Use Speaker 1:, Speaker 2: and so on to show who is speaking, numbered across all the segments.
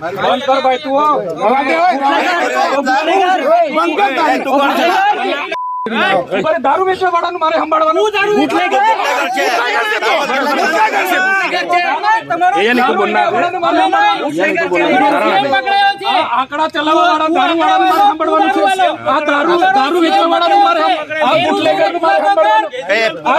Speaker 1: બંધ કર ભાઈ તું. મારે દારૂ વેચવા વાળાનું મારે સંભાળવાનું? વાળાનું? મારે સંભાળવાનું. આંકડા ચલાવવા વાળા દારૂ વાળાનું મારે સંભાળવાનું છે. આ દારૂ દારૂ વેચવા વાળાનું મારે આ bootleggerનું મારે સંભાળવાનું. આ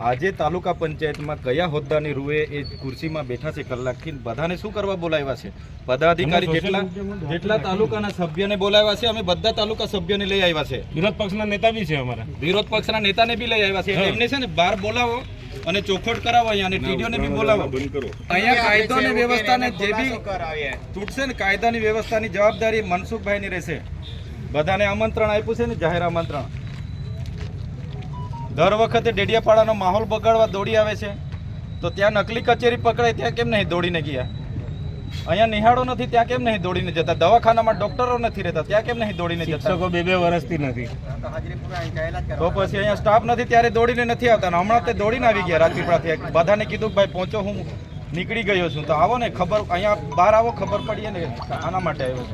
Speaker 2: આજે તાલુકા પંચાયતમાં કયા હોદ્દાની રૂએ એ ખુરશીમાં બેઠા છે કલાકથી બધાને શું કરવા બોલાવ્યા છે? પદાધિકારી જેટલા જેટલા તાલુકાના સભ્યને બોલાવ્યા છે અમે બધા તાલુકા સભ્યને લઈ આવ્યા છે.
Speaker 3: વિરોધ પક્ષના નેતા બી છે અમારા.
Speaker 2: વિરોધ પક્ષના નેતાને બી લઈ આવ્યા છે. એમને છે ને બહાર બોલાવો અને ચોખવટ કરાવો અહીંયા અને ટીડીઓને બી બોલાવો. અહીંયા કાયદો અને વ્યવસ્થાને જે બી તૂટશે ને કાયદાની વ્યવસ્થાની જવાબદારી મનસુખભાઈની રહેશે. બધાને આમંત્રણ આપ્યું છે ને જાહેર આમંત્રણ. દર વખતે ડેડિયાપાડાનો માહોલ બગાડવા દોડી આવે છે. તો ત્યાં નકલી કચેરી પકડાય ત્યાં કેમ નહીં દોડીને ગયા? અહીંયા નિહાળો નથી ત્યાં કેમ નહીં દોડીને જતા? દવાખાનામાં ડોક્ટરો નથી રહેતા ત્યાં કેમ નહીં દોડીને જતા?
Speaker 3: શિક્ષકો બે બે વર્ષથી નથી.
Speaker 2: તો પછી અહીંયા સ્ટાફ નથી ત્યારે દોડીને નથી આવતા. અને હમણાં તે દોડીને આવી ગયા રાજપીપળાથી બધાને કીધું કે ભાઈ પહોંચો હું નીકળી ગયો છું. તો આવો ને ખબર અહીંયા બહાર આવો ખબર પડીએ ને આના માટે આવ્યો છું.